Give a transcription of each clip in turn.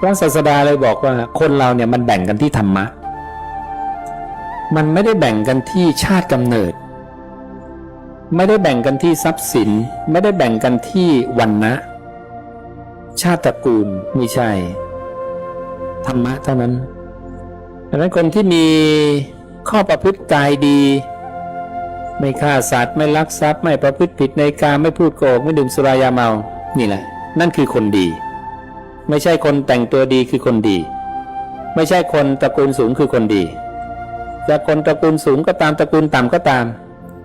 พระศาสดาเลยบอกว่าคนเราเนี่ยมันแบ่งกันที่ธรรมะ มันไม่ได้แบ่งกันที่ชาติกำเนิด ไม่ได้แบ่งกันที่ทรัพย์สิน ไม่ได้แบ่งกันที่วันนะ ชาติตระกูลไม่ใช่ ธรรมะเท่านั้นดังนั้นคนที่มีข้อประพฤติกายดี ไม่ฆ่าสัตว์ไม่ลักทรัพย์ ไม่ประพฤติผิดในการไม่พูดโกหกไม่ดื่มสุรายาเมา นี่แหละ นั่นคือคนดี ไม่ใช่คนแต่งตัวดีคือคนดี ไม่ใช่คนตระกูลสูงคือคนดีจะคนตระกูลสูงก็ตามตระกูลต่ำก็ตาม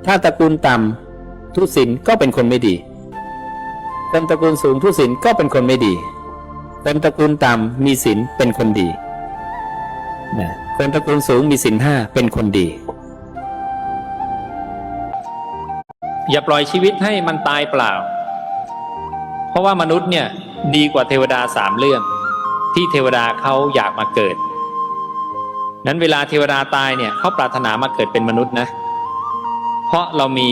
ถ้าตระกูลต่ำทุศิลก็เป็นคนไม่ดีคนตระกูลสูงทุศิลก็เป็นคนไม่ดีคนตระกูลต่ำมีศีลเป็นคนดีนะคนตระกูลสูงมีศีลห้าเป็นคนดี อย่าปล่อยชีวิตให้มันตายเปล่า เพราะว่ามนุษย์เนี่ย ดีกว่าเทวดาสามเรื่อง ที่เทวดาเขาอยากมาเกิด นั้นเวลาเทวดาตายเนี่ยเขาปรารถนามาเกิดเป็นมนุษย์นะ เพราะเรามี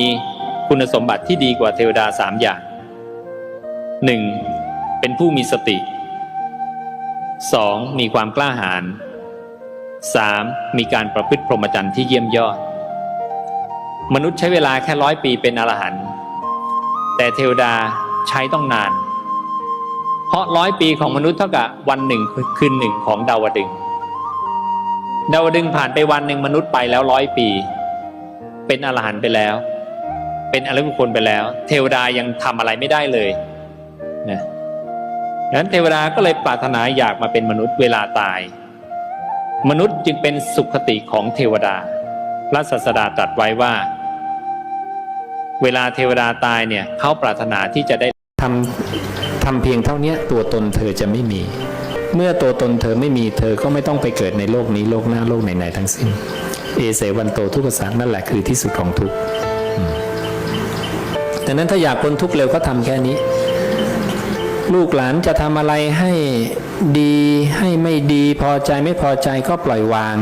คุณสมบัติที่ดีกว่าเทวดาสามอย่างหนึ่งเป็นผู้มีสติสองมีความกล้าหาญสามมีการประพฤติพรหมจรรย์ที่เยี่ยมยอด มนุษย์ใช้เวลาแค่ร้อยปีเป็นอรหันต์แต่เทวดาใช้ต้องนาน เพราะร้อยปีของมนุษย์เท่ากับวันหนึ่งคืนหนึ่งของดาวดึง ดาวดึงผ่านไปวันหนึ่งมนุษย์ไปแล้วร้อยปี เป็นอรหันต์ไปแล้ว เป็นอริยบุคคลไปแล้ว เทวดายังทำอะไรไม่ได้เลยนะดังนั้นเทวดาก็เลยปรารถนาอยากมาเป็นมนุษย์เวลาตาย มนุษย์จึงเป็นสุขติของเทวดาพระศาสดาตรัสไว้ว่า เวลาเทวดาตายเนี่ยเขาปรารถนาที่จะได้ทำ ทำเพียงเท่านี้ตัวตนเธอจะไม่มี เมื่อตัวตนเธอไม่มีเธอก็ไม่ต้องไปเกิดในโลกนี้โลกหน้าโลกไหนๆทั้งสิ้น เอเสวันโตทุกขสังนั่นแหละคือที่สุดของทุกข์อืมดังนั้นถ้าอยากพ้นทุกข์เร็วก็ทำแค่นี้ ลูกหลานจะทำอะไรให้ดีให้ไม่ดีพอใจไม่พอใจก็ปล่อยวาง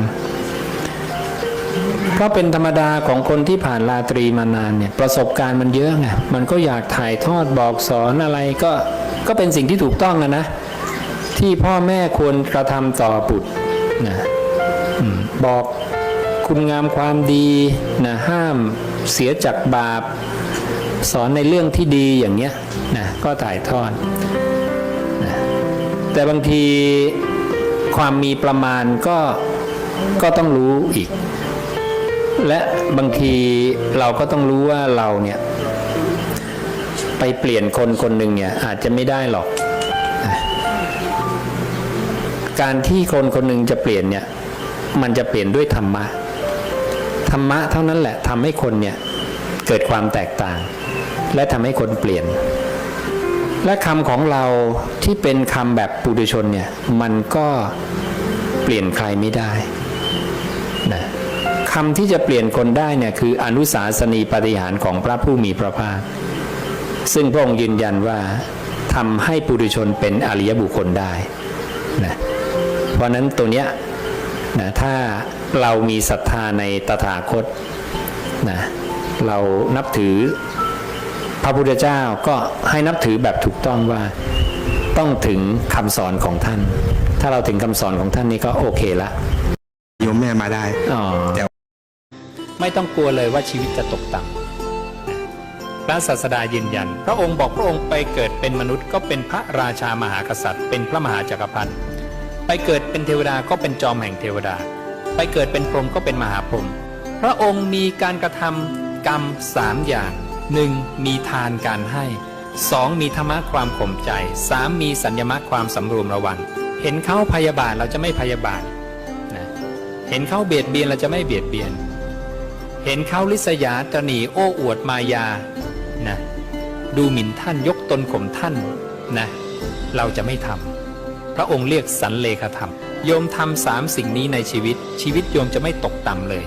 เพราะเป็นธรรมดาของคนที่ผ่านราตรีมานานเนี่ยประสบการณ์มันเยอะไงมันก็อยากถ่ายทอดบอกสอนอะไรก็ก็เป็นสิ่งที่ถูกต้องนะนะ ที่พ่อแม่ควรกระทำต่อบุตรนะบอกคุณงามความดีนะห้ามเสียจากบาป สอนในเรื่องที่ดีอย่างเนี้ยนะก็ถ่ายทอดนะแต่บางทีความมีประมาณก็ก็ต้องรู้อีก และบางทีเราก็ต้องรู้ว่าเราเนี่ยไปเปลี่ยนคนคนหนึ่งเนี่ยอาจจะไม่ได้หรอก การที่คนคนหนึ่งจะเปลี่ยนเนี่ยมันจะเปลี่ยนด้วยธรรมะ ธรรมะเท่านั้นแหละทำให้คนเนี่ยเกิดความแตกต่าง และทำให้คนเปลี่ยน และคำของเราที่เป็นคำแบบปุถุชนเนี่ยมันก็เปลี่ยนใครไม่ได้นะ คำที่จะเปลี่ยนคนได้เนี่ยคืออนุสาสนีปฏิหารของพระผู้มีพระภาค ซึ่งพระองค์ยืนยันว่าทำให้ปุถุชนเป็นอริยบุคคลได้นะเพราะฉะนั้นตัวเนี้ยนะถ้าเรามีศรัทธาในตถาคตนะเรานับถือพระพุทธเจ้าก็ให้นับถือแบบถูกต้องว่าต้องถึงคำสอนของท่าน ถ้าเราถึงคำสอนของท่านนี่ก็โอเคละโยมแม่มาได้อ๋อแต่ ไม่ต้องกลัวเลยว่าชีวิตจะตกต่ำพระศาสดายืนยัน พระองค์บอกพระองค์ไปเกิดเป็นมนุษย์ก็เป็นพระราชามหากษัตริย์ เป็นพระมหาจักรพรรดิไปเกิดเป็นเทวดาก็เป็นจอมแห่งเทวดา ไปเกิดเป็นพรหมก็เป็นมหาพรหมพระองค์มีการกระทำกรรมสามอย่างหนึ่งมีทานการให้สองมีธรรมะความข่มใจสามมีสัญญมะความสำรวมระวัง เห็นเขาพยาบาทเราจะไม่พยาบาทนะเห็นเขาเบียดเบียนเราจะไม่เบียดเบียน เห็นเขาลิษยาตระหนีโอ้อวดมายานะดูหมิ่นท่านยกตนข่มท่านนะเราจะไม่ทำพระองค์เรียกสันเลขธรรมโยมทำสามสิ่งนี้ในชีวิต ชีวิตโยมจะไม่ตกต่ำเลย